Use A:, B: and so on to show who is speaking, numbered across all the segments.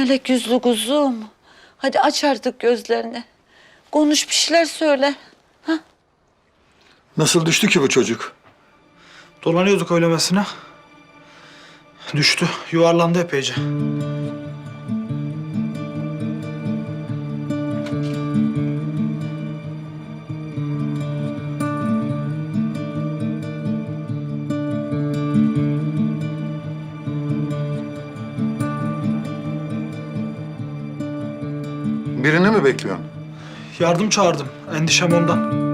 A: Melek yüzlü kuzum. Hadi aç artık gözlerini. Konuş bir şeyler söyle.
B: Nasıl düştü ki bu çocuk?
C: Dolanıyorduk öylemesine. Düştü. Yuvarlandı epeyce.
B: Bekliyorsun?
C: Yardım çağırdım. Endişem ondan.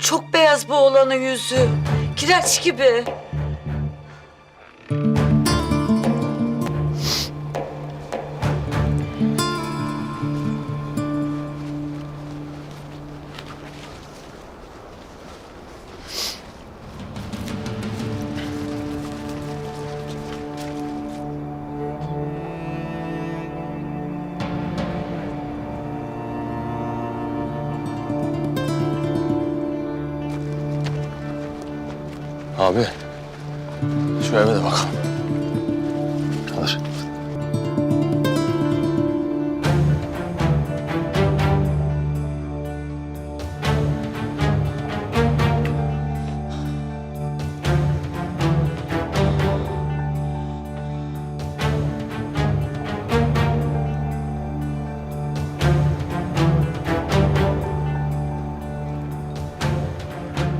A: Çok beyaz bu oğlanın yüzü. Kireç gibi.
D: Abi, şu eve de bakalım. Alır.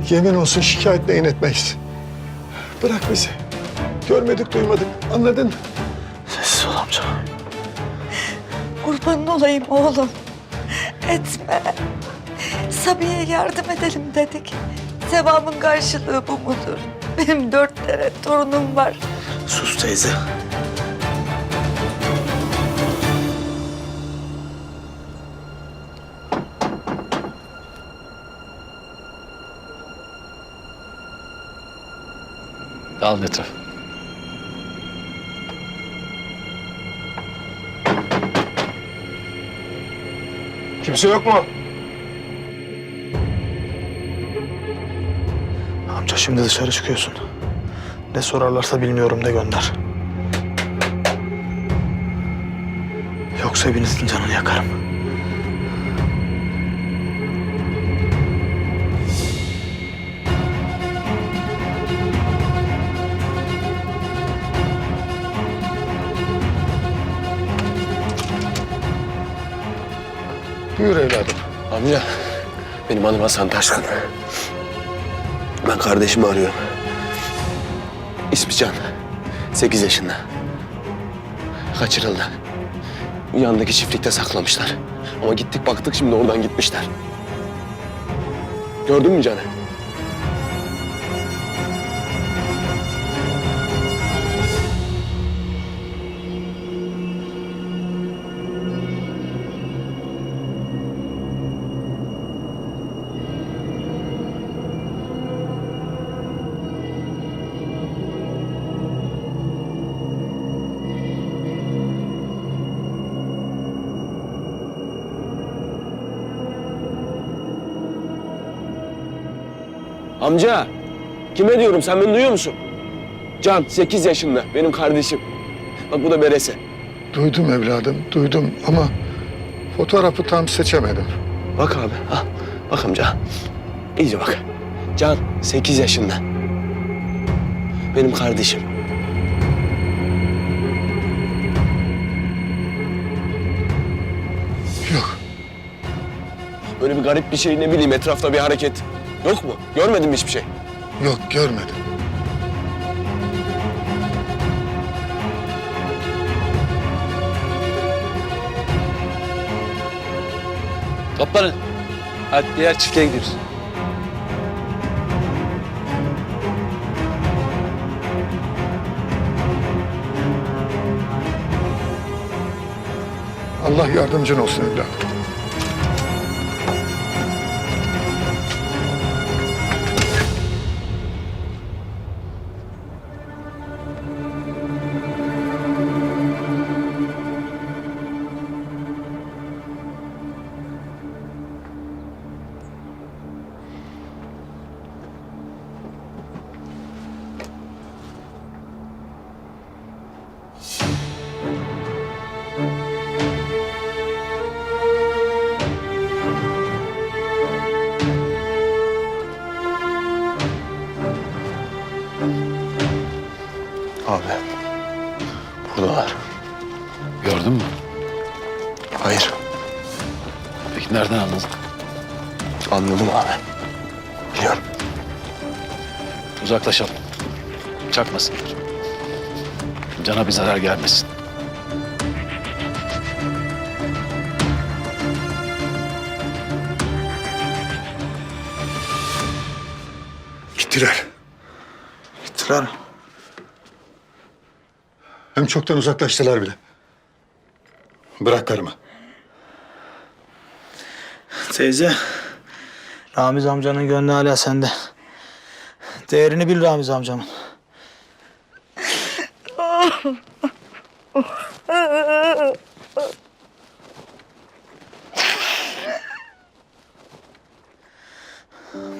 B: Yemin olsun şikayetle inetmeyiz. Bırak bizi. Görmedik duymadık anladın?
C: Sessiz ol amca.
A: Kurbanın olayım oğlum. Etme. Sabiye yardım edelim dedik. Sevabın karşılığı bu mudur? Benim dört tane torunum var.
C: Sus teyze.
D: Al etraf.
B: Kimse yok mu?
C: Amca şimdi dışarı çıkıyorsun. Ne sorarlarsa bilmiyorum de gönder. Yoksa hepinizin canını yakarım.
B: Buyur evladım.
D: Amca, benim adım Hasan Taşkın. Ben kardeşimi arıyorum. İsmi Can. Sekiz yaşında. Kaçırıldı. Yandaki çiftlikte saklamışlar. Ama gittik baktık şimdi oradan gitmişler. Gördün mü Can'ı? Amca, kime diyorum sen beni duyuyor musun? Can, sekiz yaşında, benim kardeşim. Bak bu da Berese.
B: Duydum evladım duydum ama fotoğrafı tam seçemedim.
D: Bak abi, al. Bak amca. İyice bak. Can, sekiz yaşında. Benim kardeşim.
B: Yok
D: Böyle bir garip bir şey, ne bileyim etrafta bir hareket. Yok mu? Görmedin mi hiçbir şey?
B: yok görmedim.
E: Toplanın. Hadi diğer çiftliğe gidiyoruz.
B: Allah yardımcın olsun evladım.
E: Çakmasınlar. Cana bir zarar gelmesin.
B: Gittiler.
C: Gittiler.
B: Hem çoktan uzaklaştılar bile. Bırak karımı.
C: Teyze. Ramiz amcanın gönlü hala sende. Değerini bil Ramiz amcamın.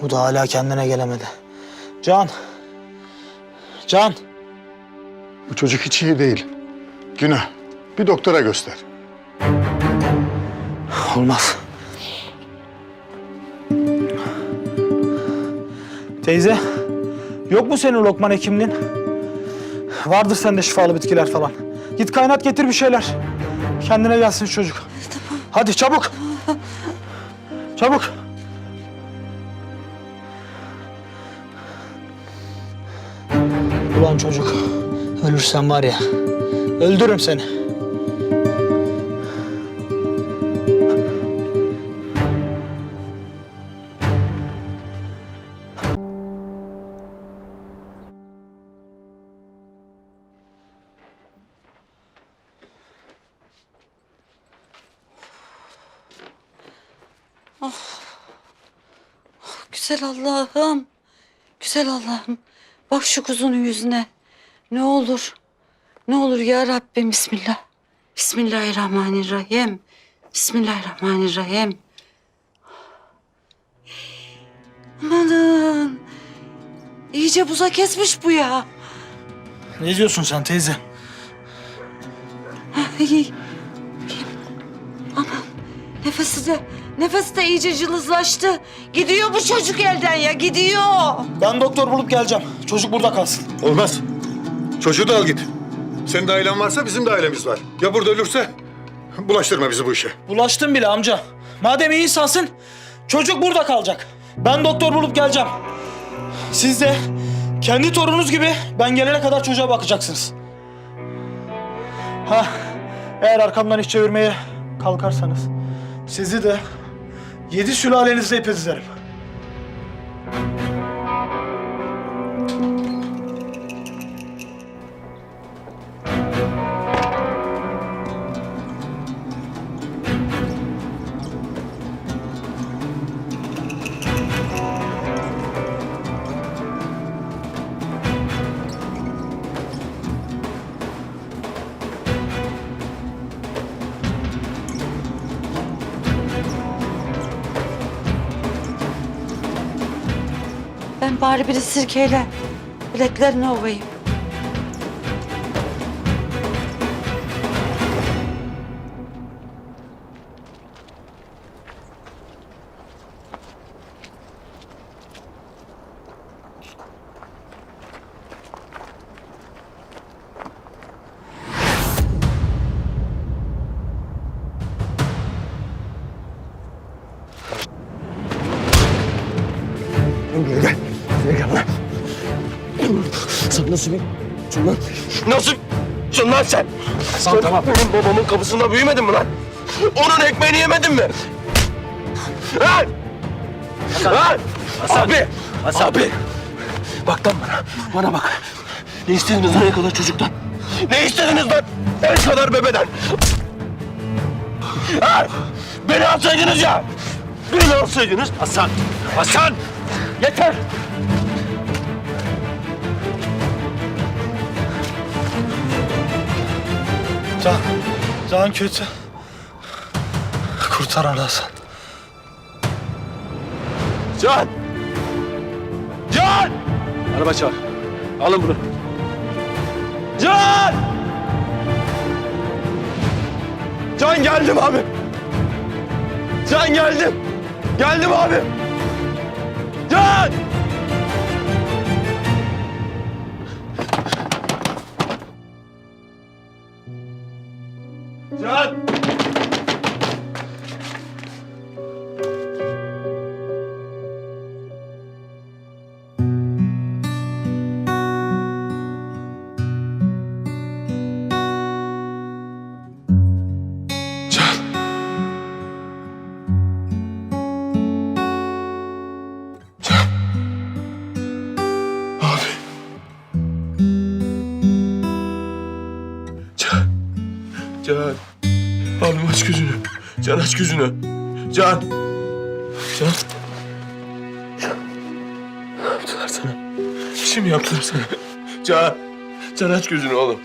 C: Bu da hala kendine gelemedi. Can. Can.
B: Bu çocuk hiç iyi değil. Günah. Bir doktora göster.
C: Olmaz. Teyze, yok mu senin Lokman hekimliğin? Vardır sende şifalı bitkiler falan. Git kaynat getir bir şeyler. Kendine gelsin çocuk. Hadi çabuk. Çabuk. Ulan çocuk, ölürsen var ya, öldürürüm seni.
A: Güzel Allah'ım. Güzel Allah'ım. Bak şu kuzunun yüzüne. Ne olur. Ne olur ya Rabbim Bismillah. Bismillahirrahmanirrahim. Bismillahirrahmanirrahim. Amanın. İyice buza kesmiş bu ya.
C: Ne diyorsun sen teyze?
A: Ay. Aman. Nefesi de, nefesi de iyice cılızlaştı. Gidiyor bu çocuk elden ya, gidiyor.
C: Ben doktor bulup geleceğim. Çocuk burada kalsın.
B: Olmaz. Çocuğu da al git. Senin de ailen varsa bizim de ailemiz var. Ya burada ölürse bulaştırma bizi bu işe.
C: Bulaştım bile amca. Madem iyi insansın, çocuk burada kalacak. Ben doktor bulup geleceğim. Siz de kendi torununuz gibi ben gelene kadar çocuğa bakacaksınız. Ha, eğer arkamdan iş çevirmeye kalkarsanız sizi de yedi sülalenizle ip ezerim.
A: Bari bir sirkeyle bileklerini ovayım.
D: Sen nasıl bir... Şun lan. Nasıl... Şun lan sen. sen
E: tamam.
D: benim babamın kapısında büyümedin mi lan? Onun ekmeğini yemedin mi? Lan! Lan! Abi! Abi! Bak lan bana. Bana bak. Ne istediniz lan kadar çocuktan? Ne istediniz lan? El kadar bebeden. Ha! Beni alsaydınız ya. Beni alsaydınız. Hasan! Hasan! Yeter!
C: Can, can kötü. Kurtar Ali Hasan.
D: Can! Can!
E: Araba çağır. Alın bunu.
D: Can! Can geldim abi. Can geldim. Geldim abi. Can! Can! Aç gözünü. Can. Can. Can. Ne yaptılar sana? Bir şey mi yaptılar sana? Can. Can aç gözünü oğlum.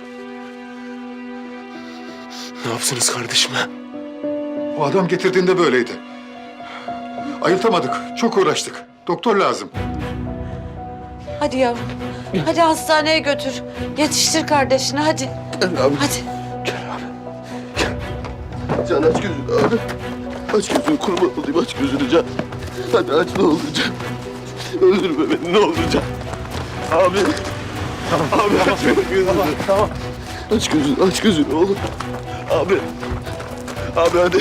D: Ne yaptınız kardeşime?
B: O adam getirdiğinde böyleydi. Ayıltamadık. Çok uğraştık. Doktor lazım.
A: Hadi yavrum. Hadi hastaneye götür. Yetiştir kardeşini hadi.
D: Abi.
A: Hadi.
D: Abi. Can aç gözünü abi. Aç gözünü kurban olayım aç gözünü Can. Hadi aç ne olur Can. Öldürme beni ne olur Can. Abi. Tamam. Abi aç gözünü. Tamam, tamam. Aç gözünü aç gözünü oğlum. Abi. Abi hadi.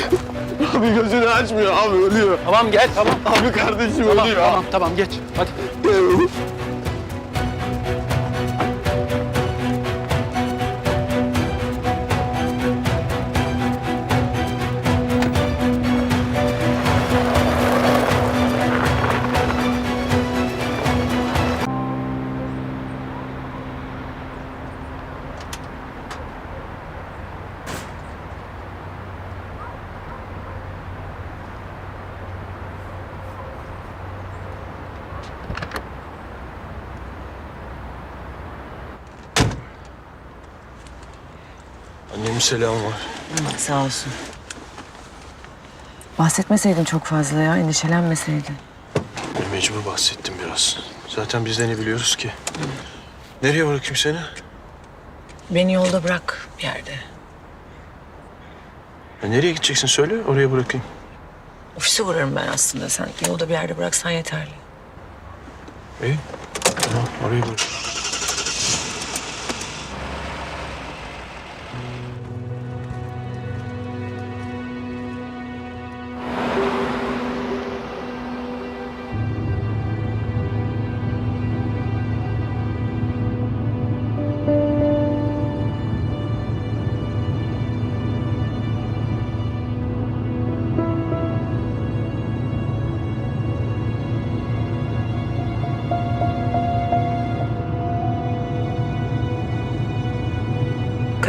D: Abi gözünü açmıyor abi ölüyor.
C: Tamam gel tamam.
D: Abi kardeşim
C: Tamam
D: ölüyor.
C: tamam tamam geç. Hadi.
D: Gel Annemin selamı var.
F: Sağ olsun. Bahsetmeseydin çok fazla ya, endişelenmeseydin.
D: Mecbur bahsettim biraz. Zaten biz de ne biliyoruz ki? Nereye bırakayım seni?
F: Beni yolda bırak bir yerde.
D: Ya nereye gideceksin söyle, oraya bırakayım.
F: Ofise uğrarım ben aslında. Sen yolda bir yerde bıraksan yeterli.
D: İyi, tamam oraya bırak.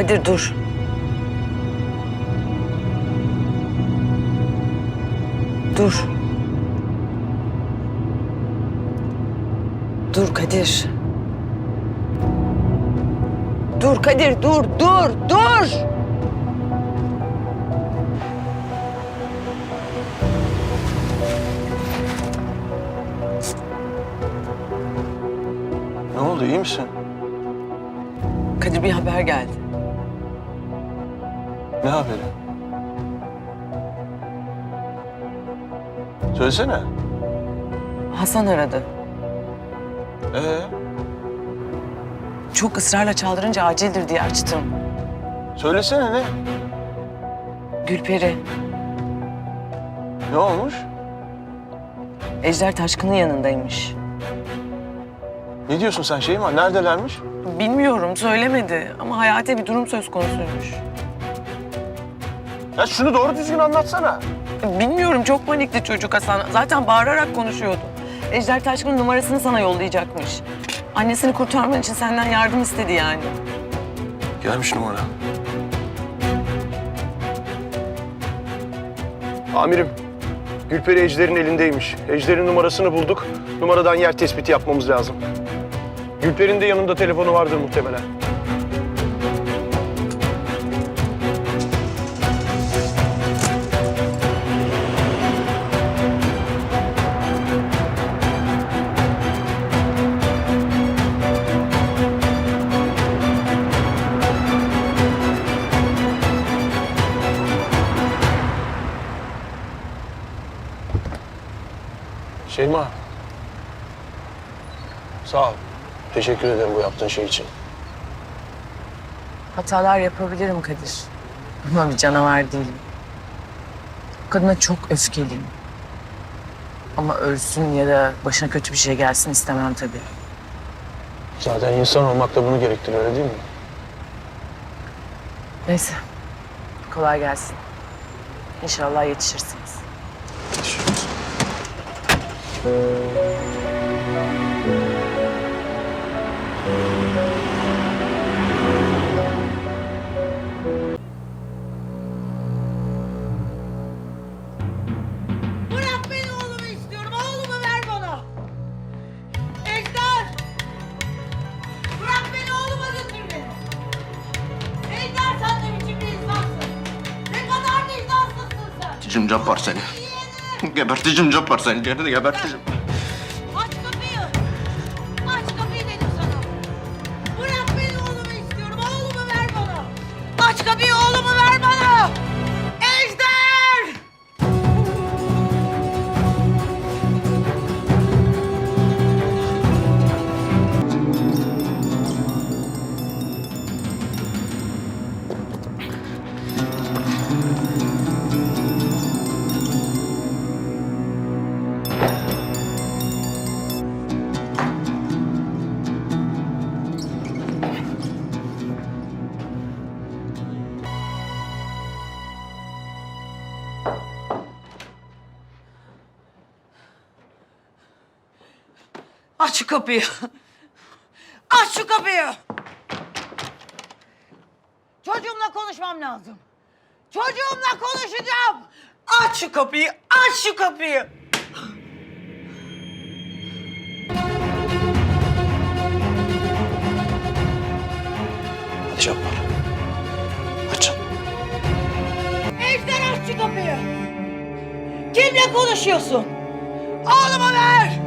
F: Kadir dur. Dur. Dur Kadir. Dur Kadir dur dur dur.
D: Söylesene.
F: Hasan aradı.
D: Ee,
F: Çok ısrarla çaldırınca acildir diye açtım.
D: söylesene ne?
F: Gülperi,
D: Ne olmuş?
F: Ejder Taşkın'ın yanındaymış.
D: Ne diyorsun sen Şeyma? Neredelermiş?
F: Bilmiyorum, söylemedi ama hayati bir durum söz konusuymuş.
D: Ya şunu doğru düzgün anlatsana.
F: Bilmiyorum, çok panikli çocuk Hasan. Zaten bağırarak konuşuyordu. Ejder Taşkın'ın numarasını sana yollayacakmış. Annesini kurtarman için senden yardım istedi yani.
D: Gelmiş numara. Amirim, Gülperi Ejder'in elindeymiş. Ejder'in numarasını bulduk. Numaradan yer tespiti yapmamız lazım. Gülper'in de yanında telefonu vardır muhtemelen. Teşekkür ederim bu yaptığın şey için.
F: Hatalar yapabilirim Kadir. Ama bir canavar değilim. Kadına çok öfkeliyim. Ama ölsün ya da başına kötü bir şey gelsin istemem tabii.
D: Zaten insan olmak da bunu gerektiriyor öyle değil mi?
F: Neyse. Kolay gelsin. İnşallah yetişirsiniz.
D: Cabbar seni. Geberteceğim Cabbar seni. Yerini geberteceğim.
G: Aç şu kapıyı! Aç şu kapıyı! Çocuğumla konuşmam lazım. Çocuğumla konuşacağım! Aç şu kapıyı! Aç şu kapıyı!
E: Hadi Cabbar. Açın.
G: Ejder aç şu kapıyı! Kimle konuşuyorsun? Oğlumu ver!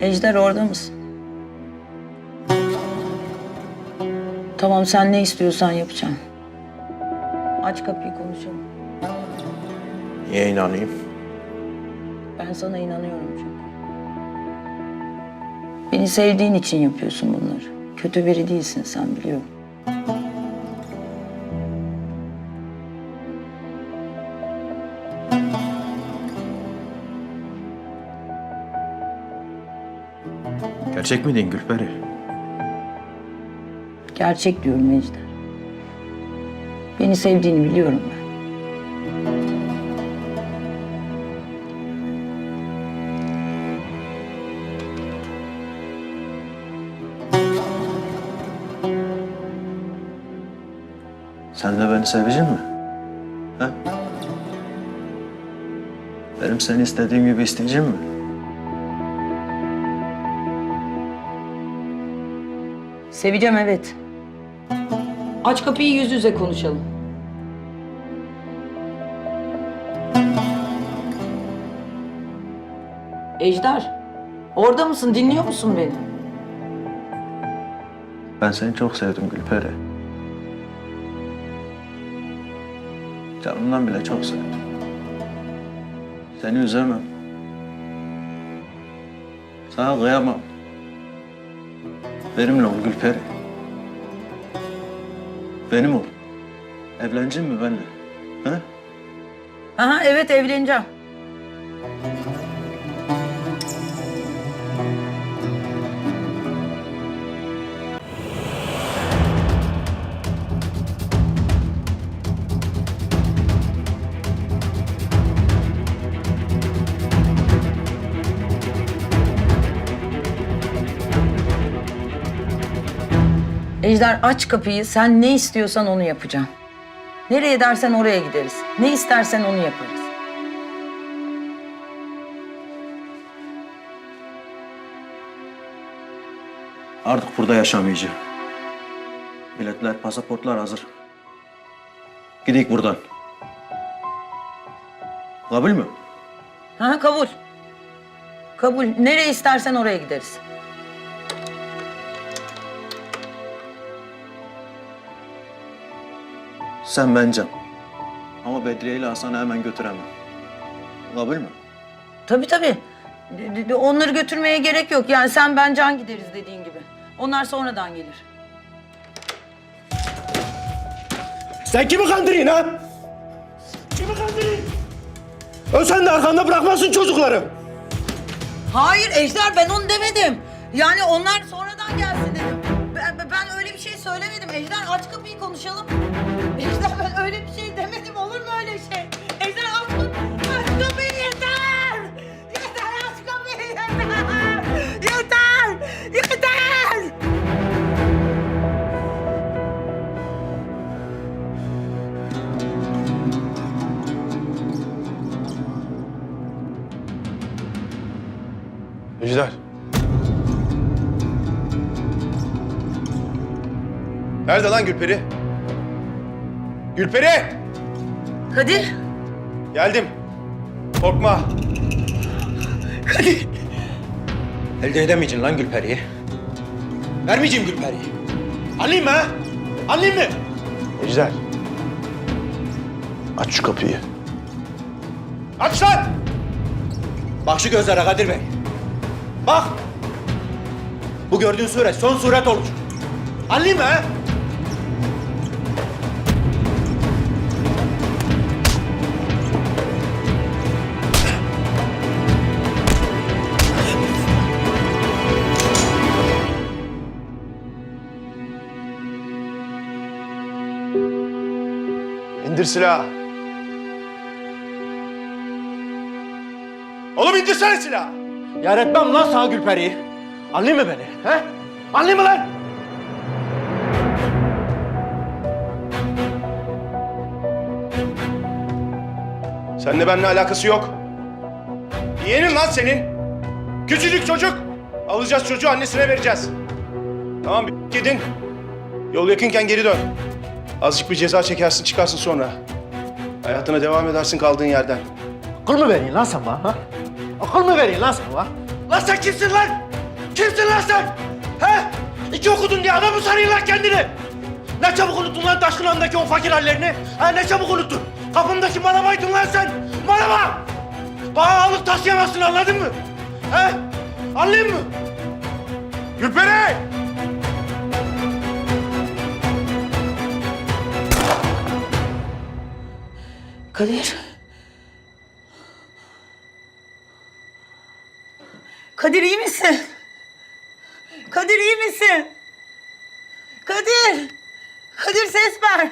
H: Ejder orada mısın? Tamam sen ne istiyorsan yapacağım. Aç kapıyı konuşalım.
D: Niye inanayım?
H: Ben sana inanıyorum çünkü. Beni sevdiğin için yapıyorsun bunları. Kötü biri değilsin sen biliyorum.
E: Gerçek miydin Gülperi?
H: Gerçek diyorum Ejder. Beni sevdiğini biliyorum ben.
E: Sen de beni seveceksin mi? Ha? Benim seni istediğim gibi isteyeceğim mi?
H: Seveceğim evet. Aç kapıyı yüz yüze konuşalım. Ejder, orada mısın? Dinliyor musun beni?
E: Ben seni çok sevdim Gülperi. Canımdan bile çok sevdim. Seni üzemem. Sana kıyamam. Benimle ol Gülperi. Benim ol. Evlenecek mi benimle? Ha?
H: Aha evet evleneceğim. Ejder aç kapıyı. Sen ne istiyorsan onu yapacağım. Nereye dersen oraya gideriz. Ne istersen onu yaparız.
E: Artık burada yaşamayacağım. Biletler, pasaportlar hazır. Gidik buradan. Kabul mü?
H: Ha kabul. Kabul. Nereye istersen oraya gideriz.
I: Sen ben Can. Ama Bedriye ile Hasan'ı hemen götüremem. Olabilir mi?
H: Tabii tabii. D- d- Onları götürmeye gerek yok. Yani sen ben can gideriz dediğin gibi. Onlar sonradan gelir.
J: Sen kimi kandırıyorsun ha? Kimi kandırıyorsun? Ö sen de arkanda bırakmazsın çocukları.
H: Hayır Ejder ben onu demedim. Yani onlar sonradan gelsin dedim. Ben, ben öyle bir şey söylemedim. Ejder aç kapıyı konuşalım. Ejder ben öyle bir şey demedim. Olur mu öyle şey? Ejder aç kapıyı. Aç kapıyı yeter. Yeter aç yeter. Yeter. Yeter.
J: Ejder. Nerede lan Gülperi? Gülperi!
H: Kadir.
J: Geldim. Korkma. Elde edemeyeceksin lan Gülperi'yi. Vermeyeceğim Gülperi'yi. Alayım mı ha? Alayım mı? Ejder. Aç şu kapıyı. Aç lan! Bak şu gözlere Kadir Bey. Bak! Bu gördüğün suret son suret olur. Alayım mı ha? İndir silahı. Oğlum indirsene silahı. Yar etmem lan sana Gülperi'yi. Anlayın mı beni? He? Anlayın mı lan? Seninle benimle alakası yok. Yeğenin lan senin. Küçücük çocuk. Alacağız çocuğu annesine vereceğiz. Tamam bir gidin. Yol yakınken geri dön. Azıcık bir ceza çekersin çıkarsın sonra. Hayatına devam edersin kaldığın yerden.
K: Akıl mı veriyorsun lan sen bana? Ha? Akıl mı veriyorsun lan sen bana?
J: Lan sen kimsin lan? Kimsin lan sen? He? İki okudun diye adam mı sanıyorsun lan kendini? Ne çabuk unuttun lan Taşkıran'daki o fakir hallerini? Ha ne çabuk unuttun? Kapımdaki manabaydın lan sen. Manaba! Bana ağırlık taşıyamazsın anladın mı? He? Anlayın mı? Gülperi!
H: Kadir. Kadir iyi misin? Kadir iyi misin? Kadir. Kadir ses ver.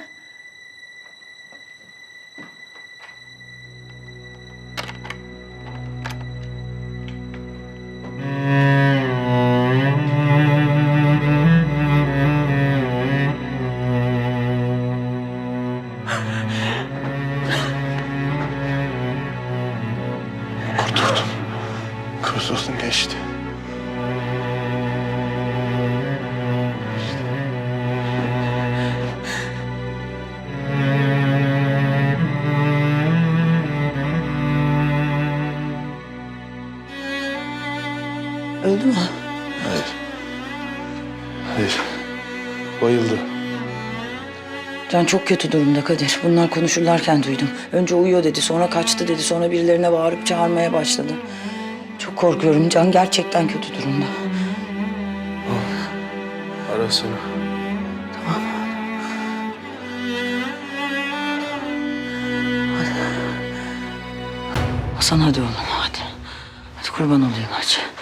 H: Çok kötü durumda Kadir. Bunlar konuşurlarken duydum. Önce uyuyor dedi, sonra kaçtı dedi, sonra birilerine bağırıp çağırmaya başladı. Çok korkuyorum. Can gerçekten kötü durumda.
J: Arasana.
H: Hasan hadi oğlum hadi. Hadi kurban olayım hadi.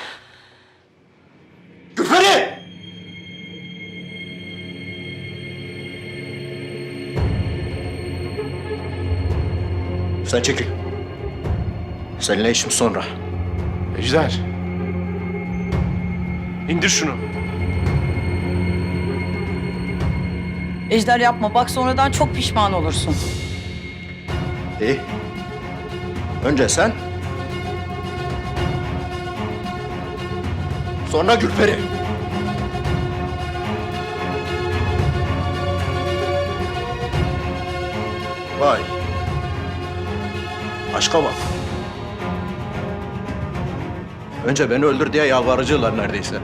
I: Sen çekil. Seninle işim sonra.
J: Ejder. İndir şunu.
H: Ejder yapma bak sonradan çok pişman olursun.
I: İyi. Önce sen. Sonra Gülperi. Bak. Önce beni öldür diye yalvarıcılar neredeyse.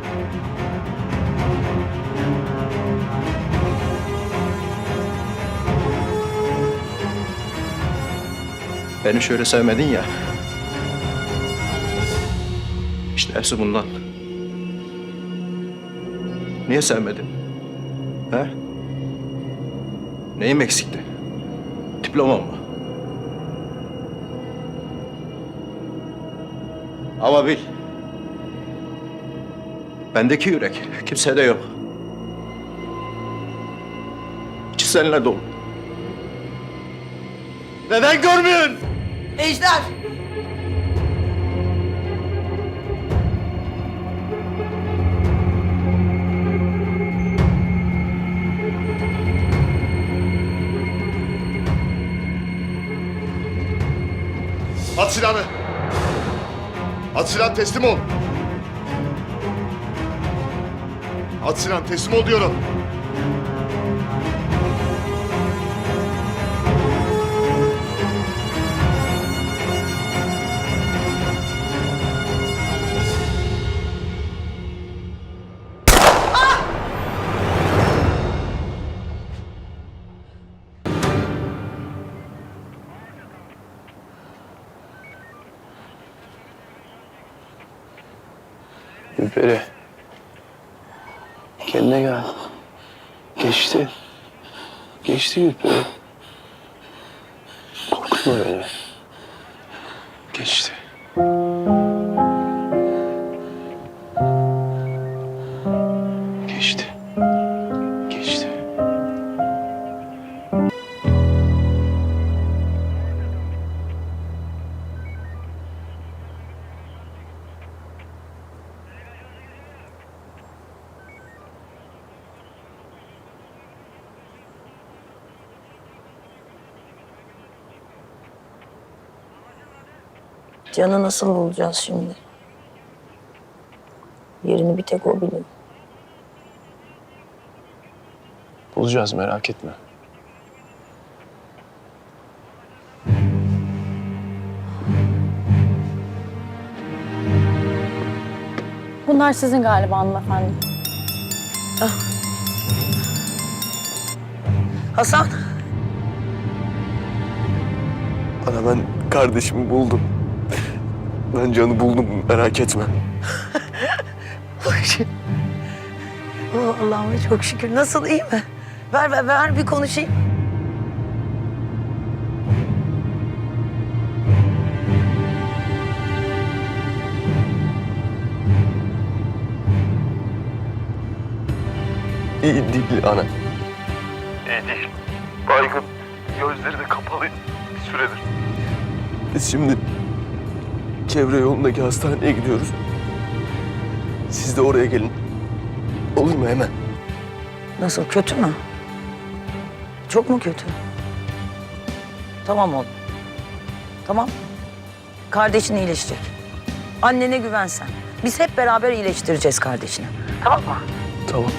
I: Beni şöyle sevmedin ya. İşte hepsi bundan. Niye sevmedin? He? Neyim eksikti? Diplomam mı? Ama bil. Bendeki yürek kimsede yok. İçi seninle dolu. Neden görmüyorsun?
H: Ejder!
B: At silahını. At silahını teslim ol. At silahını teslim ol diyorum.
D: see you.
L: Canı nasıl bulacağız şimdi? Yerini bir tek o biliyor.
D: Bulacağız merak etme.
M: Bunlar sizin galiba hanımefendi.
H: Hasan!
D: Ana ben kardeşimi buldum. Ben canı buldum merak etme.
H: Oh, Allah'ıma çok şükür. Nasıl iyi mi? Ver, ver, ver bir konuşayım.
D: İyi değil ana. İyi değil. Baygın. Gözleri de kapalı bir süredir. Biz şimdi çevre yolundaki hastaneye gidiyoruz. Siz de oraya gelin. Olur mu hemen?
H: Nasıl, kötü mü? Çok mu kötü? Tamam oğlum. Tamam. Kardeşin iyileşecek. Annene güven sen. Biz hep beraber iyileştireceğiz kardeşini. Tamam mı?
D: Tamam.